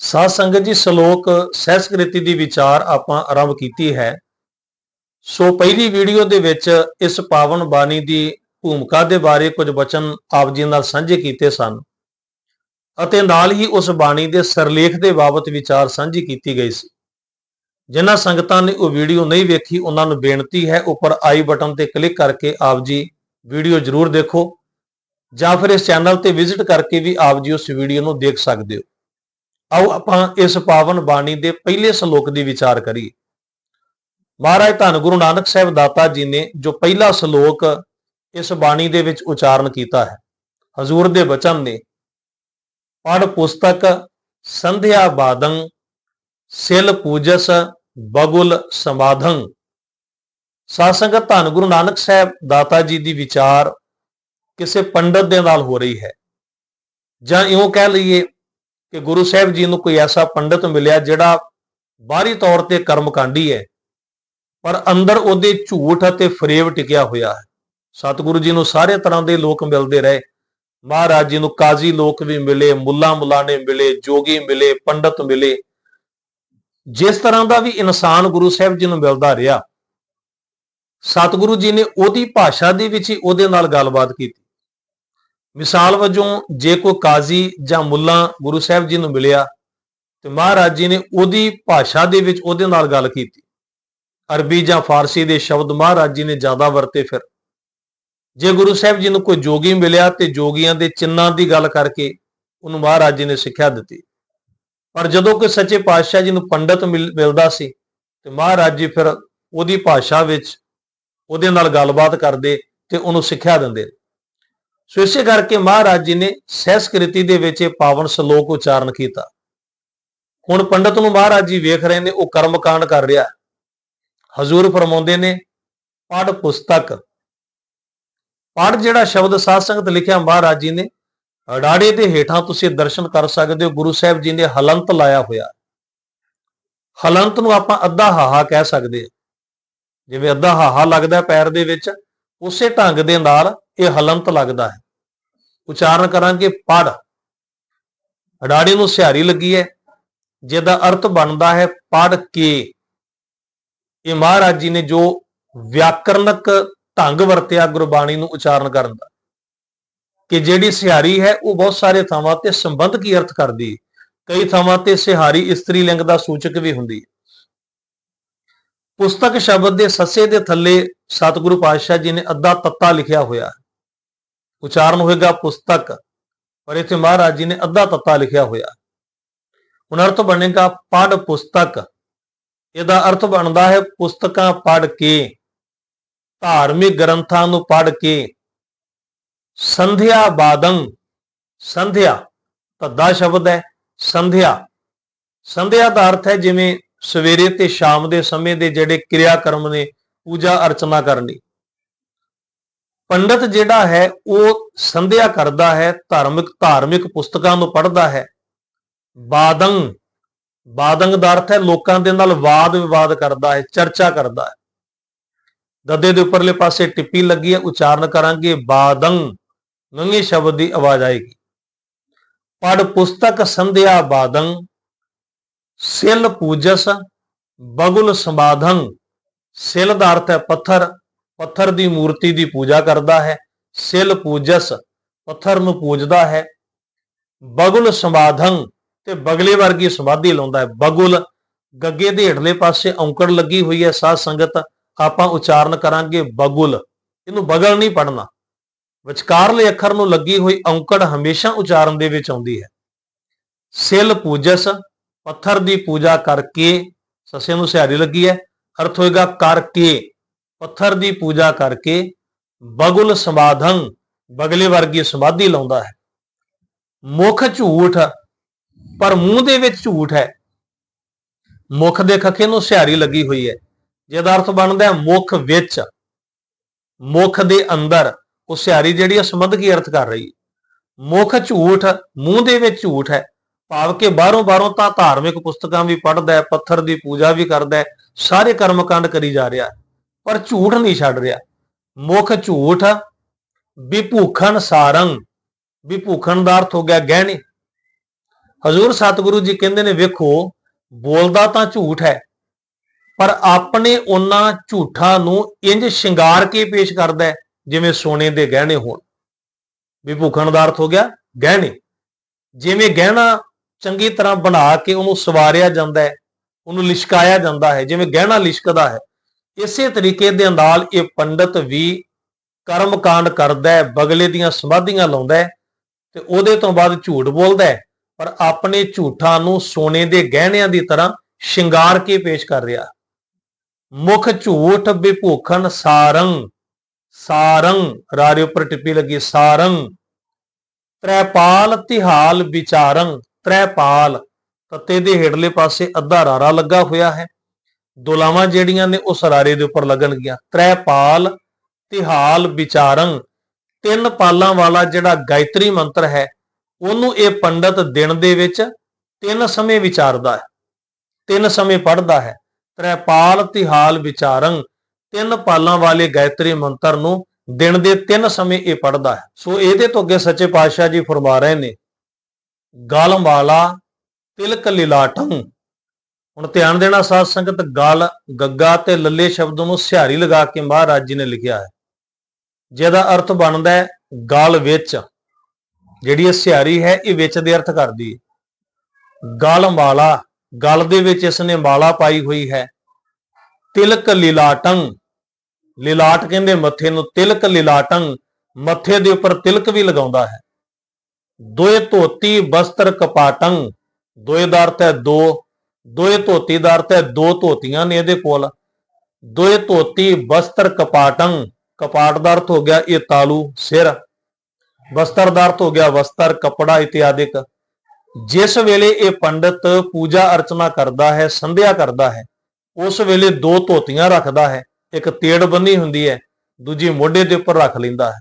ਸਾਧ ਸੰਗਤ ਜੀ, ਸ਼ਲੋਕ ਸਹਿਸਕ੍ਰਿਤੀ ਦੀ ਵਿਚਾਰ ਆਪਾਂ ਆਰੰਭ ਕੀਤੀ ਹੈ। ਸੋ ਪਹਿਲੀ ਵੀਡੀਓ ਦੇ ਵਿੱਚ ਇਸ ਪਾਵਨ ਬਾਣੀ ਦੀ ਭੂਮਿਕਾ ਦੇ ਬਾਰੇ ਕੁਝ ਬਚਨ ਆਪ ਜੀ ਨਾਲ ਸਾਂਝੇ ਕੀਤੇ ਸਨ ਅਤੇ ਨਾਲ ਹੀ ਉਸ ਬਾਣੀ ਦੇ ਸਰਲੇਖ ਦੇ ਬਾਬਤ ਵਿਚਾਰ ਸਾਂਝੀ ਕੀਤੀ ਗਈ ਸੀ। ਜਿਨ੍ਹਾਂ ਸੰਗਤਾਂ ਨੇ ਉਹ ਵੀਡੀਓ ਨਹੀਂ ਵੇਖੀ, ਉਹਨਾਂ ਨੂੰ ਬੇਨਤੀ ਹੈ ਉੱਪਰ ਆਈ ਬਟਨ ਤੇ ਕਲਿੱਕ ਕਰਕੇ ਆਪ ਜੀ ਵੀਡੀਓ ਜ਼ਰੂਰ ਦੇਖੋ ਜਾਂ ਫਿਰ ਇਸ ਚੈਨਲ ਤੇ ਵਿਜ਼ਿਟ ਕਰਕੇ ਵੀ ਆਪ ਜੀ ਉਸ ਵੀਡੀਓ ਨੂੰ ਦੇਖ ਸਕਦੇ ਹੋ। ਆਓ ਆਪਾਂ ਇਸ ਪਾਵਨ ਬਾਣੀ ਦੇ ਪਹਿਲੇ ਸ਼ਲੋਕ ਦੀ ਵਿਚਾਰ ਕਰੀਏ। ਮਹਾਰਾਜ ਧੰਨ ਗੁਰੂ ਨਾਨਕ ਸਾਹਿਬ ਦਾਤਾ ਜੀ ਨੇ ਜੋ ਪਹਿਲਾ ਸ਼ਲੋਕ ਇਸ ਬਾਣੀ ਦੇ ਵਿੱਚ ਉਚਾਰਨ ਕੀਤਾ ਹੈ, ਹਜ਼ੂਰ ਦੇ ਬਚਨ ਨੇ ਪੜ ਪੁਸਤਕ ਸੰਧਿਆ ਬਾਦੰ, ਸਿਲ ਪੂਜਸ ਬਗੁਲ ਸਮਾਧੰ। ਸਾਧ ਸੰਗਤ ਧੰਨ ਗੁਰੂ ਨਾਨਕ ਸਾਹਿਬ ਦਾਤਾ ਜੀ ਦੀ ਵਿਚਾਰ ਕਿਸੇ ਪੰਡਤ ਦੇ ਨਾਲ ਹੋ ਰਹੀ ਹੈ। ਜਾਂ ਇਉਂ ਕਹਿ ਲਈਏ ਕਿ ਗੁਰੂ ਸਾਹਿਬ ਜੀ ਨੂੰ ਕੋਈ ਐਸਾ ਪੰਡਤ ਮਿਲਿਆ ਜਿਹੜਾ ਬਾਹਰੀ ਤੌਰ ਤੇ ਕਰਮਕਾਂਡੀ ਹੈ, ਪਰ ਅੰਦਰ ਉਹਦੇ ਝੂਠ ਅਤੇ ਫਰੇਬ ਟਿਕਿਆ ਹੋਇਆ ਹੈ। ਸਤਿਗੁਰੂ ਜੀ ਨੂੰ ਸਾਰੇ ਤਰ੍ਹਾਂ ਦੇ ਲੋਕ ਮਿਲਦੇ ਰਹੇ। ਮਹਾਰਾਜ ਜੀ ਨੂੰ ਕਾਜ਼ੀ ਲੋਕ ਵੀ ਮਿਲੇ, ਮੁੱਲਾ ਮੁਲਾਣੇ ਮਿਲੇ, ਜੋਗੀ ਮਿਲੇ, ਪੰਡਤ ਮਿਲੇ। ਜਿਸ ਤਰ੍ਹਾਂ ਦਾ ਵੀ ਇਨਸਾਨ ਗੁਰੂ ਸਾਹਿਬ ਜੀ ਨੂੰ ਮਿਲਦਾ ਰਿਹਾ, ਸਤਿਗੁਰੂ ਜੀ ਨੇ ਉਹਦੀ ਭਾਸ਼ਾ ਦੇ ਵਿੱਚ ਹੀ ਉਹਦੇ ਨਾਲ ਗੱਲਬਾਤ ਕੀਤੀ। ਮਿਸਾਲ ਵਜੋਂ ਜੇ ਕੋਈ ਕਾਜ਼ੀ ਜਾਂ ਮੁੱਲਾ ਗੁਰੂ ਸਾਹਿਬ ਜੀ ਨੂੰ ਮਿਲਿਆ ਤੇ ਮਹਾਰਾਜ ਜੀ ਨੇ ਉਹਦੀ ਭਾਸ਼ਾ ਦੇ ਵਿੱਚ ਉਹਦੇ ਨਾਲ ਗੱਲ ਕੀਤੀ। ਅਰਬੀ ਜਾਂ ਫਾਰਸੀ ਦੇ ਸ਼ਬਦ ਮਹਾਰਾਜ ਜੀ ਨੇ ਜ਼ਿਆਦਾ ਵਰਤੇ ਫਿਰ। ਜੇ ਗੁਰੂ ਸਾਹਿਬ ਜੀ ਨੂੰ ਕੋਈ ਜੋਗੀ ਮਿਲਿਆ ਤੇ ਜੋਗੀਆਂ ਦੇ ਚਿੰਨਾਂ ਦੀ ਗੱਲ ਕਰਕੇ ਉਹਨੂੰ ਮਹਾਰਾਜ ਜੀ ਨੇ ਸਿੱਖਿਆ ਦਿੱਤੀ। ਪਰ ਜਦੋਂ ਕੋਈ ਸੱਚੇ ਪਾਤਸ਼ਾਹ ਜੀ ਨੂੰ ਪੰਡਤ ਮਿਲ- ਮਿਲਦਾ ਸੀ ਤੇ ਮਹਾਰਾਜ ਜੀ ਫਿਰ ਉਹਦੀ ਭਾਸ਼ਾ ਵਿੱਚ ਉਹਦੇ ਨਾਲ ਗੱਲਬਾਤ ਕਰਦੇ ਤੇ ਉਹਨੂੰ ਸਿੱਖਿਆ ਦਿੰਦੇ। ਸੋ ਇਸੇ ਕਰਕੇ ਮਹਾਰਾਜ ਜੀ ਨੇ ਸਹਿਸਕ੍ਰਿਤੀ ਦੇ ਵਿੱਚ ਇਹ ਪਾਵਨ ਸ਼ਲੋਕ ਉਚਾਰਨ ਕੀਤਾ। ਹੁਣ ਪੰਡਤ ਨੂੰ ਮਹਾਰਾਜ ਜੀ ਵੇਖ ਰਹੇ ਨੇ, ਉਹ ਕਰਮਕਾਂਡ ਕਰ ਰਿਹਾ। ਹਜ਼ੂਰ ਫਰਮਾਉਂਦੇ ਨੇ ਪੜ ਪੁਸਤਕ। ਪੜ ਜਿਹੜਾ ਸ਼ਬਦ ਸਾਧ ਸੰਗਤ ਲਿਖਿਆ ਮਹਾਰਾਜ ਜੀ ਨੇ ਅਡਾੜੇ ਦੇ ਹੇਠਾਂ ਤੁਸੀਂ ਦਰਸ਼ਨ ਕਰ ਸਕਦੇ ਹੋ, ਗੁਰੂ ਸਾਹਿਬ ਜੀ ਨੇ ਹਲੰਤ ਲਾਇਆ ਹੋਇਆ। ਹਲੰਤ ਨੂੰ ਆਪਾਂ ਅੱਧਾ ਹਾਹਾ ਕਹਿ ਸਕਦੇ ਹਾਂ। ਜਿਵੇਂ ਅੱਧਾ ਹਾਹਾ ਲੱਗਦਾ ਪੈਰ ਦੇ ਵਿੱਚ ਉਸੇ ਢੰਗ ਦੇ ਨਾਲ ਇਹ ਹਲੰਤ ਲੱਗਦਾ ਹੈ। ਉਚਾਰਨ ਕਰਾਂਗੇ, ਪੜ। ਅਡਾੜੀ ਨੂੰ ਸਿਹਾਰੀ ਲੱਗੀ ਹੈ। ਜਿਹਦਾ ਅਰਥ ਬਣਦਾ ਹੈ, ਪੜ ਕੇ। ਇਹ ਮਹਾਰਾਜ ਜੀ ਨੇ ਜੋ ਵਿਆਕਰਨਕ ਢੰਗ ਵਰਤਿਆ ਗੁਰਬਾਣੀ ਨੂੰ ਉਚਾਰਨ ਕਰਨ ਦਾ, ਕਿ ਜਿਹੜੀ ਸਿਹਾਰੀ ਹੈ, ਉਹ ਬਹੁਤ ਸਾਰੇ ਥਾਵਾਂ ਤੇ ਸੰਬੰਧ ਕੀ ਅਰਥ ਕਰਦੀ ਹੈ। ਕਈ ਥਾਵਾਂ ਤੇ ਸਿਹਾਰੀ ਇਸਤਰੀ ਲਿੰਗ ਦਾ ਸੂਚਕ ਵੀ ਹੁੰਦੀ ਹੈ। ਪੁਸਤਕ ਸ਼ਬਦ ਦੇ ਸੱਸੇ ਦੇ ਥੱਲੇ ਸਤਿਗੁਰੂ ਪਾਤਸ਼ਾਹ ਜੀ ਨੇ ਅੱਧਾ ਤੱਤਾ ਲਿਖਿਆ ਹੋਇਆ ਹੈ। ਉਚਾਰਨ ਹੋਏਗਾ ਪੁਸਤਕ, ਪਰ ਇੱਥੇ ਮਹਾਰਾਜ ਜੀ ਨੇ ਅੱਧਾ ਤੱਤਾ ਲਿਖਿਆ ਹੋਇਆ ਹੈ। ਹੁਣ ਅਰਥ ਬਣੇਗਾ ਪੜ ਪੁਸਤਕ। ਇਹਦਾ ਅਰਥ ਬਣਦਾ ਹੈ ਪੁਸਤਕਾਂ ਪੜ ਕੇ, ਧਾਰਮਿਕ ਗ੍ਰੰਥਾਂ ਨੂੰ ਪੜ ਕੇ। ਸੰਧਿਆ ਬਾਦੰ, ਸੰਧਿਆ ਤੱਦਾ ਸ਼ਬਦ ਹੈ, ਸੰਧਿਆ। ਸੰਧਿਆ ਦਾ ਅਰਥ ਹੈ ਜਿਵੇਂ ਸਵੇਰੇ ਤੇ ਸ਼ਾਮ ਦੇ ਸਮੇਂ ਦੇ ਜਿਹੜੇ ਕਿਰਿਆ ਕਰਮ ਨੇ, ਪੂਜਾ ਅਰਚਨਾ ਕਰਨੀ। ਪੰਡਤ ਜਿਹੜਾ ਹੈ, ਉਹ ਸੰਧਿਆ ਕਰਦਾ ਹੈ, ਧਾਰਮਿਕ ਧਾਰਮਿਕ ਪੁਸਤਕਾਂ ਨੂੰ ਪੜ੍ਹਦਾ ਹੈ। ਬਾਦੰ ਬਾਦੰਗ ਦਾ ਅਰਥ ਹੈ, ਲੋਕਾਂ ਦੇ ਨਾਲ ਵਾਦ ਵਿਵਾਦ ਕਰਦਾ ਹੈ, ਚਰਚਾ ਕਰਦਾ ਹੈ। ਗੱਦੇ ਦੇ ਉੱਪਰਲੇ ਪਾਸੇ ਟਿੱਪੀ ਲੱਗੀ ਹੈ, ਉਚਾਰਨ ਕਰਾਂਗੇ ਬਾਦੰਗ ਨੰਗੇ ਸ਼ਬਦ ਦੀ ਆਵਾਜ਼ ਆਏਗੀ। ਪੜ ਪੁਸਤਕ ਸੰਧਿਆ ਬਾਦੰਗ ਸਿਲ ਪੂਜਸ ਬਗੁਲ ਸਮਾਧੰ ਸਿਲ ਦਾ ਅਰਥ ਹੈ ਪੱਥਰ। ਪੱਥਰ ਦੀ ਮੂਰਤੀ ਦੀ ਪੂਜਾ ਕਰਦਾ ਹੈ। ਸਿਲ ਪੂਜਸ ਪੱਥਰ ਨੂੰ ਪੂਜਦਾ ਹੈ। ਬਗੁਲ ਸਮਾਧੰ ਤੇ ਬਗਲੇ ਵਰਗੀ ਸਮਾਧੀ ਲਾਉਂਦਾ ਹੈ। ਬਗੁਲ ਗੱਗੇ ਦੇ ਹੇਠਲੇ ਪਾਸੇ ਔਂਕੜ ਲੱਗੀ ਹੋਈ ਹੈ। ਸਾਧ ਸੰਗਤ, ਆਪਾਂ ਉਚਾਰਨ ਕਰਾਂਗੇ ਬਗੁਲ। ਇਹਨੂੰ ਬਗਲ ਨਹੀਂ ਪੜਨਾ ਵਿਚਕਾਰਲੇ ਅੱਖਰ ਨੂੰ ਲੱਗੀ ਹੋਈ ਔਂਕੜ ਹਮੇਸ਼ਾ ਉਚਾਰਨ ਦੇ ਵਿੱਚ ਆਉਂਦੀ ਹੈ। ਸਿਲ ਪੂਜਸ ਪੱਥਰ ਦੀ ਪੂਜਾ ਕਰਕੇ ਸੱਸੇ ਨੂੰ ਸਿਹਾਰੀ ਲੱਗੀ ਹੈ। ਅਰਥ ਹੋਏਗਾ ਕਰਕੇ। ਪੱਥਰ ਦੀ ਪੂਜਾ ਕਰਕੇ ਬਗੁਲ ਸਮਾਧੰ, ਬਗਲੇ ਵਰਗੀ ਸਮਾਧੀ ਲਾਉਂਦਾ ਹੈ। ਮੁਖ ਝੂਠ, ਪਰ ਮੂੰਹ ਦੇ ਵਿੱਚ ਝੂਠ ਹੈ। ਮੁਖ ਦੇ ਖੱਖੇ ਨੂੰ ਸਿਹਾਰੀ ਲੱਗੀ ਹੋਈ ਹੈ। ਜਿਹਦਾ ਅਰਥ ਬਣਦਾ ਹੈ ਮੁਖ ਵਿੱਚ। ਮੁਖ ਦੇ ਅੰਦਰ। ਉਹ ਸਿਹਾਰੀ ਜਿਹੜੀ ਹੈ ਸੰਬੰਧ ਕੀ ਅਰਥ ਕਰ ਰਹੀ ਹੈ? ਮੁਖ ਝੂਠ, ਮੂੰਹ ਦੇ ਵਿੱਚ ਝੂਠ ਹੈ। ਭਾਵ ਕਿ ਬਾਹਰੋਂ ਬਾਹਰੋਂ ਤਾਂ ਧਾਰਮਿਕ ਪੁਸਤਕਾਂ ਵੀ ਪੜ੍ਹਦਾ ਹੈ, ਪੱਥਰ ਦੀ ਪੂਜਾ ਵੀ ਕਰਦਾ ਹੈ, ਸਾਰੇ ਕਰਮਕਾਂਡ ਕਰੀ ਜਾ ਰਿਹਾ ਪਰ ਝੂਠ ਨਹੀਂ ਛੱਡ ਰਿਹਾ। ਮੁਖ ਝੂਠ ਵਿਭੂਖਣ ਸਾਰੰਗ ਵਿਭੂਖਣ ਦਾ ਅਰਥ ਹੋ ਗਿਆ ਗਹਿਣੇ। ਹਜ਼ੂਰ ਸਤਿਗੁਰੂ ਜੀ ਕਹਿੰਦੇ ਨੇ, ਵੇਖੋ, ਬੋਲਦਾ ਤਾਂ ਝੂਠ ਹੈ, ਪਰ ਆਪਣੇ ਉਹਨਾਂ ਝੂਠਾਂ ਨੂੰ ਇੰਜ ਸ਼ਿੰਗਾਰ ਕੇ ਪੇਸ਼ ਕਰਦਾ ਹੈ, ਜਿਵੇਂ ਸੋਨੇ ਦੇ ਗਹਿਣੇ ਹੋਣ। ਵੀ ਦਾ ਅਰਥ ਹੋ ਗਿਆ ਗਹਿਣੇ। ਜਿਵੇਂ ਗਹਿਣਾ ਚੰਗੀ ਤਰ੍ਹਾਂ ਬਣਾ ਕੇ ਉਹਨੂੰ ਸਵਾਰਿਆ ਜਾਂਦਾ ਹੈ, ਉਹਨੂੰ ਲਿਸ਼ਕਾਇਆ ਜਾਂਦਾ ਹੈ, ਜਿਵੇਂ ਗਹਿਣਾ ਲਿਸ਼ਕਦਾ ਹੈ। ਇਸੇ ਤਰੀਕੇ ਦੇ ਨਾਲ ਇਹ ਪੰਡਤ ਵੀ ਕਰਮ ਕਾਂਡ ਕਰਦਾ ਹੈ, ਬਗਲੇ ਦੀਆਂ ਸਮਾਧੀਆਂ ਲਾਉਂਦਾ ਹੈ ਤੇ ਉਹਦੇ ਤੋਂ ਬਾਅਦ ਝੂਠ ਬੋਲਦਾ ਹੈ, ਪਰ ਆਪਣੇ ਝੂਠਾਂ ਨੂੰ ਸੋਨੇ ਦੇ ਗਹਿਣਿਆਂ ਦੀ ਤਰ੍ਹਾਂ ਸ਼ਿੰਗਾਰ ਕੇ ਪੇਸ਼ ਕਰ ਰਿਹਾ। ਮੁਖ ਝੂਠ ਵਿਭੂਖਣ ਸਾਰੰਗ ਸਾਰੰਗ ਰਾਰੇ ਉੱਪਰ ਟਿੱਪੀ ਲੱਗੀ ਸਾਰੰਗ। ਤ੍ਰੈਪਾਲ ਤਿਹਾਲ ਵਿਚਾਰੰ ਤ੍ਰੈਪਾਲ, ਤੱਤੇ ਦੇ ਹੇਠਲੇ ਪਾਸੇ ਅੱਧਾ ਰਾਰਾ ਲੱਗਾ ਹੋਇਆ ਹੈ। ਦੁਲਾਵਾਂ ਜਿਹੜੀਆਂ ਨੇ ਉਸ ਰਾਰੇ ਦੇ ਉੱਪਰ ਲੱਗਣਗੀਆਂ। ਤ੍ਰੈਪਾਲ, ਤਿਹਾਲ ਵਿਚਾਰੰ ਤਿੰਨ ਪਾਲਾਂ ਵਾਲਾ ਜਿਹੜਾ ਗਾਇਤਰੀ ਮੰਤਰ ਹੈ, ਉਹਨੂੰ ਇਹ ਪੰਡਤ ਦਿਨ ਦੇ ਵਿੱਚ ਤਿੰਨ ਸਮੇਂ ਵਿਚਾਰਦਾ ਹੈ। ਤਿੰਨ ਸਮੇਂ ਪੜ੍ਹਦਾ ਹੈ। ਤ੍ਰੈਪਾਲ, ਤਿਹਾਲ ਵਿਚਾਰੰ ਤਿੰਨ ਪਾਲਾਂ ਵਾਲੇ ਗਾਇਤਰੀ ਮੰਤਰ ਨੂੰ ਦਿਨ ਦੇ ਤਿੰਨ ਸਮੇਂ ਇਹ ਪੜ੍ਹਦਾ ਹੈ। ਸੋ ਇਹਦੇ ਤੋਂ ਅੱਗੇ ਸੱਚੇ ਪਾਤਸ਼ਾਹ ਜੀ ਫਰਮਾ ਰਹੇ ਨੇ ਗਲ ਵਾਲਾ ਤਿਲਕ ਲਿਲਾਟੰ ਹੁਣ ਧਿਆਨ ਦੇਣਾ ਸਾਧ ਸੰਗਤ, ਗਲ ਗੱਗਾ ਤੇ ਲੱਲੇ ਸ਼ਬਦ ਨੂੰ ਸਿਹਾਰੀ ਲਗਾ ਕੇ ਮਹਾਰਾਜ ਜੀ ਨੇ ਲਿਖਿਆ ਹੈ। ਜਿਹਦਾ ਅਰਥ ਬਣਦਾ ਹੈ, ਗਲ ਵਿੱਚ। ਜਿਹੜੀ ਇਹ ਸਿਹਾਰੀ ਹੈ, ਇਹ ਵਿੱਚ ਦੇ ਅਰਥ ਕਰਦੀ ਹੈ। ਗਲ ਮਾਲਾ, ਗਲ ਦੇ ਵਿੱਚ ਇਸ ਨੇ ਮਾਲਾ ਪਾਈ ਹੋਈ ਹੈ। ਤਿਲਕ ਲਿਲਾਟੰ ਲਿਲਾਟ ਕਹਿੰਦੇ ਮੱਥੇ ਨੂੰ ਤਿਲਕ ਲਿਲਾਟੰ ਮੱਥੇ ਦੇ ਉੱਪਰ ਤਿਲਕ ਵੀ ਲਗਾਉਂਦਾ ਹੈ। ਦੋਏ ਧੋਤੀ ਬਸਤਰ ਕਪਾਟੰ, ਦੋਏ ਦਾ ਅਰਥ ਹੈ ਦੋ, ਦੋਏ ਧੋਤੀ ਦਾ ਅਰਥ ਹੈ ਦੋ ਧੋਤੀਆਂ ਨੇ ਇਹਦੇ ਕੋਲ। ਦੋਏ ਧੋਤੀ ਬਸਤਰ ਕਪਾਟੰ ਕਪਾਟ ਦਾ ਅਰਥ ਹੋ ਗਿਆ ਇਹ ਤਾਲੂ ਸਿਰ ਵਸਤਰ ਦਾ ਅਰਥ ਹੋ ਗਿਆ ਵਸਤਰ ਕਪੜਾ ਇਤਿਆਦਿਕ। ਜਿਸ ਵੇਲੇ ਇਹ ਪੰਡਤ ਪੂਜਾ ਅਰਚਨਾ ਕਰਦਾ ਹੈ, ਸੰਧਿਆ ਕਰਦਾ ਹੈ, ਉਸ ਵੇਲੇ ਦੋ ਧੋਤੀਆਂ ਰੱਖਦਾ ਹੈ, ਇੱਕ ਤੇੜ ਬੰਨੀ ਹੁੰਦੀ ਹੈ, ਦੂਜੀ ਮੋਢੇ ਦੇ ਉੱਪਰ ਰੱਖ ਲੈਂਦਾ ਹੈ।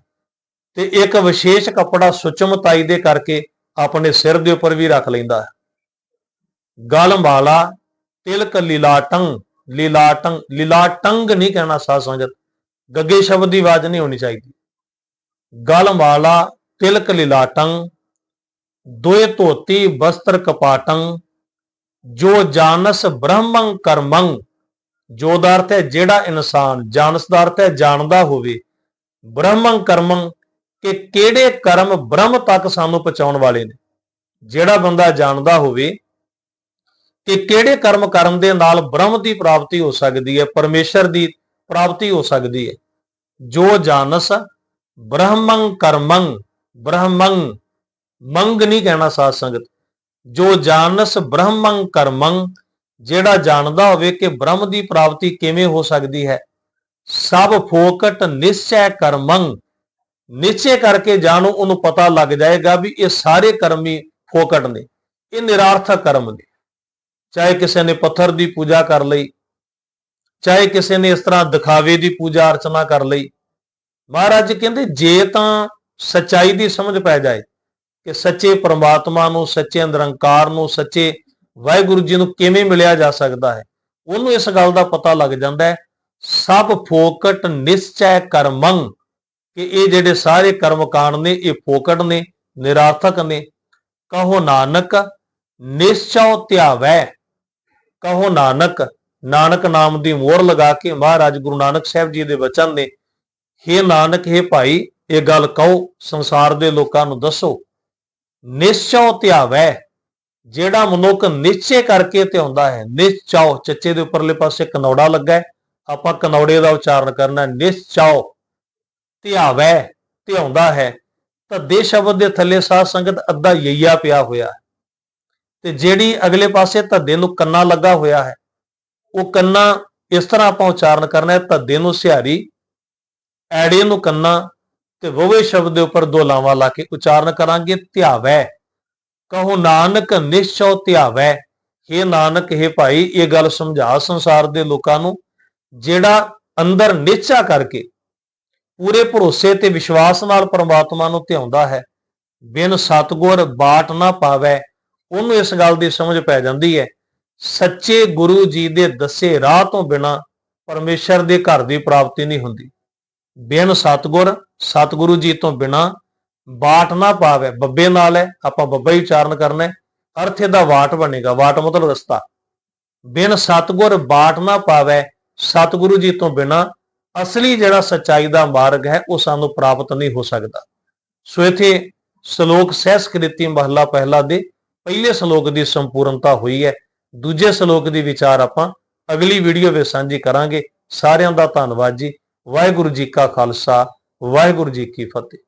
ਤੇ ਇੱਕ ਵਿਸ਼ੇਸ਼ ਕੱਪੜਾ ਸੁਚਮਤਾਈ ਦੇ ਕਰਕੇ ਆਪਣੇ ਸਿਰ ਦੇ ਉੱਪਰ ਵੀ ਰੱਖ ਲੈਂਦਾ ਹੈ। ਗਲਵਾਲਾ ਤਿਲਕ ਲੀਲਾਟੰ ਲੀਲਾਟੰ ਲੀਲਾਟੰਗ ਨਹੀਂ ਕਹਿਣਾ ਸਾਧ ਸੰਗਤ, ਗੱਗੇ ਸ਼ਬਦ ਦੀ ਆਵਾਜ਼ ਨਹੀਂ ਹੋਣੀ ਚਾਹੀਦੀ। ਗਲ ਵਾਲਾ ਤਿਲਕ ਲੀਲਾਟੰ ਦੋਏ ਧੋਤੀ ਬਸਤਰ ਕਪਾਟੰ ਜੋ ਜਾਨਸ ਬ੍ਰਹਮੰ ਕਰਮੰ ਜੋ ਦਾ ਅਰਥ ਹੈ ਜਿਹੜਾ ਇਨਸਾਨ ਜਾਨਸ ਦਾ ਅਰਥ ਹੈ, ਜਾਣਦਾ ਹੋਵੇ, ਬ੍ਰਹਮੰ ਕਰਮੰ ਕਿ ਕਿਹੜੇ ਕਰਮ ਬ੍ਰਹਮ ਤੱਕ ਸਾਨੂੰ ਪਹੁੰਚਾਉਣ ਵਾਲੇ ਨੇ? ਜਿਹੜਾ ਬੰਦਾ ਜਾਣਦਾ ਹੋਵੇ ਕਿ ਕਿਹੜੇ ਕਰਮ ਕਰਨ ਦੇ ਨਾਲ ਬ੍ਰਹਮ ਦੀ ਪ੍ਰਾਪਤੀ ਹੋ ਸਕਦੀ ਹੈ, ਪਰਮੇਸ਼ਰ ਦੀ ਪ੍ਰਾਪਤੀ ਹੋ ਸਕਦੀ ਹੈ? ਜੋ ਜਾਣਸ ਬ੍ਰਹਮੰ ਕਰਮੰ, ਬ੍ਰਹਮੰ, ਮੰਗ ਨਹੀਂ ਕਹਿਣਾ ਸਾਧ ਸੰਗਤ। ਜੋ ਜਾਣਸ ਬ੍ਰਹਮੰ ਕਰਮੰ, ਜਿਹੜਾ ਜਾਣਦਾ ਹੋਵੇ ਕਿ ਬ੍ਰਹਮ ਦੀ ਪ੍ਰਾਪਤੀ ਕਿਵੇਂ ਹੋ ਸਕਦੀ ਹੈ? ਸਭ ਫੋਕਟ ਨਿਸ਼ਚੈ ਕਰਮੰ ਨਿਸ਼ਚੈ ਕਰਕੇ ਜਾਣੋ ਉਹਨੂੰ ਪਤਾ ਲੱਗ ਜਾਏਗਾ ਵੀ ਇਹ ਸਾਰੇ ਕਰਮ ਹੀ ਫੋਕਟ ਨੇ, ਇਹ ਨਿਰਾਰਥਕ ਕਰਮ ਨੇ। ਚਾਹੇ ਕਿਸੇ ਨੇ ਪੱਥਰ ਦੀ ਪੂਜਾ ਕਰ ਲਈ, ਚਾਹੇ ਕਿਸੇ ਨੇ ਇਸ ਤਰ੍ਹਾਂ ਦਿਖਾਵੇ ਦੀ ਪੂਜਾ ਅਰਚਨਾ ਕਰ ਲਈ, ਮਹਾਰਾਜ ਕਹਿੰਦੇ ਜੇ ਤਾਂ ਸਚਾਈ ਦੀ ਸਮਝ ਪੈ ਜਾਏ ਕਿ ਸੱਚੇ ਪ੍ਰਮਾਤਮਾ ਨੂੰ, ਸੱਚੇ ਨਿਰੰਕਾਰ ਨੂੰ, ਸੱਚੇ ਵਾਹਿਗੁਰੂ ਜੀ ਨੂੰ ਕਿਵੇਂ ਮਿਲਿਆ ਜਾ ਸਕਦਾ ਹੈ, ਉਹਨੂੰ ਇਸ ਗੱਲ ਦਾ ਪਤਾ ਲੱਗ ਜਾਂਦਾ ਹੈ, ਸਭ ਫੋਕਟ ਨਿਸ਼ਚੈ ਕਰਮੰ ਕਿ ਇਹ ਜਿਹੜੇ ਸਾਰੇ ਕਰਮ ਕਾਂਡ ਨੇ, ਇਹ ਫੋਕਟ ਨੇ, ਨਿਰਾਰਥਕ ਨੇ। ਕਹੋ ਨਾਨਕ, ਨਿਸ਼ਚਉ ਧਿਆਵੈ। ਕਹੋ ਨਾਨਕ ਨਾਨਕ ਨਾਮ ਦੀ ਮੋਹਰ ਲਗਾ ਕੇ ਮਹਾਰਾਜ ਗੁਰੂ ਨਾਨਕ ਸਾਹਿਬ ਜੀ ਦੇ ਬਚਨ ਨੇ हे ਨਾਨਕ हे ਭਾਈ, ਇਹ ਗੱਲ ਕਹੋ, ਸੰਸਾਰ ਦੇ ਲੋਕਾਂ ਨੂੰ ਦੱਸੋ। ਨਿਸ਼ਚਉ ਧਿਆਵੈ। ਜਿਹੜਾ ਮਨੁੱਖ ਨਿਸ਼ਚੇ ਕਰਕੇ ਧਿਆਉਂਦਾ ਹੈ, ਨਿਸ਼ਚਉ। ਚੱਚੇ ਦੇ ਉੱਪਰਲੇ ਪਾਸੇ ਕਨੌੜਾ ਲੱਗਾ ਹੈ, ਆਪਾਂ ਕਨੌੜੇ ਦਾ ਉਚਾਰਨ ਕਰਨਾ ਹੈ, ਨਿਸ਼ਚਉ। ਧਿਆਵੈ ਧਿਆਉਂਦਾ ਹੈ। ਤਾਂ ਦੇ ਸ਼ਬਦ ਦੇ ਥੱਲੇ ਸਾਧ ਸੰਗਤ ਅੱਧਾ ਯਈਆ ਪਿਆ ਹੋਇਆ ਹੈ। ਤੇ ਜਿਹੜੀ ਅਗਲੇ ਪਾਸੇ ਧੱਦੇ ਨੂੰ ਕੰਨਾ ਲੱਗਾ ਹੋਇਆ ਹੈ, ਉਹ ਕੰਨਾ ਇਸ ਤਰ੍ਹਾਂ ਆਪਾਂ ਉਚਾਰਨ ਕਰਨਾ ਹੈ, ਧੱਦੇ ਨੂੰ ਸਿਹਾਰੀ, ਐੜੇ ਨੂੰ ਕੰਨਾ ਤੇ ਵੋਵੇ ਸ਼ਬਦ ਦੇ ਉੱਪਰ ਦੋ ਲਾਵਾਂ ਲਾ ਕੇ ਉਚਾਰਨ ਕਰਾਂਗੇ, ਧਿਆਵੈ। ਕਹੋ ਨਾਨਕ ਨਿਸ਼ਚਉ ਧਿਆਵੈ। हे ਨਾਨਕ हे ਭਾਈ, ਇਹ ਗੱਲ ਸਮਝਾ ਸੰਸਾਰ ਦੇ ਲੋਕਾਂ ਨੂੰ, ਜਿਹੜਾ ਅੰਦਰ ਨਿਸ਼ਚਾ ਕਰਕੇ ਪੂਰੇ ਭਰੋਸੇ ਤੇ ਵਿਸ਼ਵਾਸ ਨਾਲ ਪਰਮਾਤਮਾ ਨੂੰ ਧਿਆਉਂਦਾ ਹੈ। ਬਿਨ ਸਤਗੁਰ ਬਾਟ ਨਾ ਪਾਵੈ, ਉਹਨੂੰ ਇਸ ਗੱਲ ਦੀ ਸਮਝ ਪੈ ਜਾਂਦੀ ਹੈ। ਸੱਚੇ ਗੁਰੂ ਜੀ ਦੇ ਦੱਸੇ ਰਾਹ ਤੋਂ ਬਿਨਾ ਪਰਮੇਸ਼ਰ ਦੇ ਘਰ ਦੀ ਪ੍ਰਾਪਤੀ ਨਹੀਂ ਹੁੰਦੀ। ਬਿਨ ਸਤਗੁਰ, ਸਤਗੁਰੂ ਜੀ ਤੋਂ ਬਿਨਾ ਬਾਟ ਨਾ ਪਾਵੇ, ਬੱਬੇ ਨਾਲ ਹੈ, ਆਪਾਂ ਬੱਬਾ ਹੀ ਉਚਾਰਨ ਕਰਨਾ ਅਰਥ ਇਹਦਾ ਵਾਟ ਬਣੇਗਾ, ਵਾਟ ਮਤਲਬ ਰਸਤਾ। ਬਿਨ ਸਤਗੁਰ ਬਾਟ ਨਾ ਪਾਵੇ, ਸਤਿਗੁਰੂ ਜੀ ਤੋਂ ਬਿਨਾ ਅਸਲੀ ਜਿਹੜਾ ਸਚਾਈ ਦਾ ਮਾਰਗ ਹੈ, ਉਹ ਸਾਨੂੰ ਪ੍ਰਾਪਤ ਨਹੀਂ ਹੋ ਸਕਦਾ। ਸੋ ਇਥੇ ਸ਼ਲੋਕ ਸਹਿਸਕ੍ਰਿਤੀ ਮਹਲਾ ਪਹਿਲਾ ਦੇ ਪਹਿਲੇ ਸ਼ਲੋਕ ਦੀ ਸੰਪੂਰਨਤਾ ਹੋਈ ਹੈ। ਦੂਜੇ ਸ਼ਲੋਕ ਦੀ ਵਿਚਾਰ ਆਪਾਂ ਅਗਲੀ ਵੀਡੀਓ ਵਿੱਚ ਸਾਂਝੀ ਕਰਾਂਗੇ। ਸਾਰਿਆਂ ਦਾ ਧੰਨਵਾਦ ਜੀ। ਵਾਹਿਗੁਰੂ ਜੀ ਕਾ ਖਾਲਸਾ, ਵਾਹਿਗੁਰੂ ਜੀ ਕੀ ਫਤਿਹ।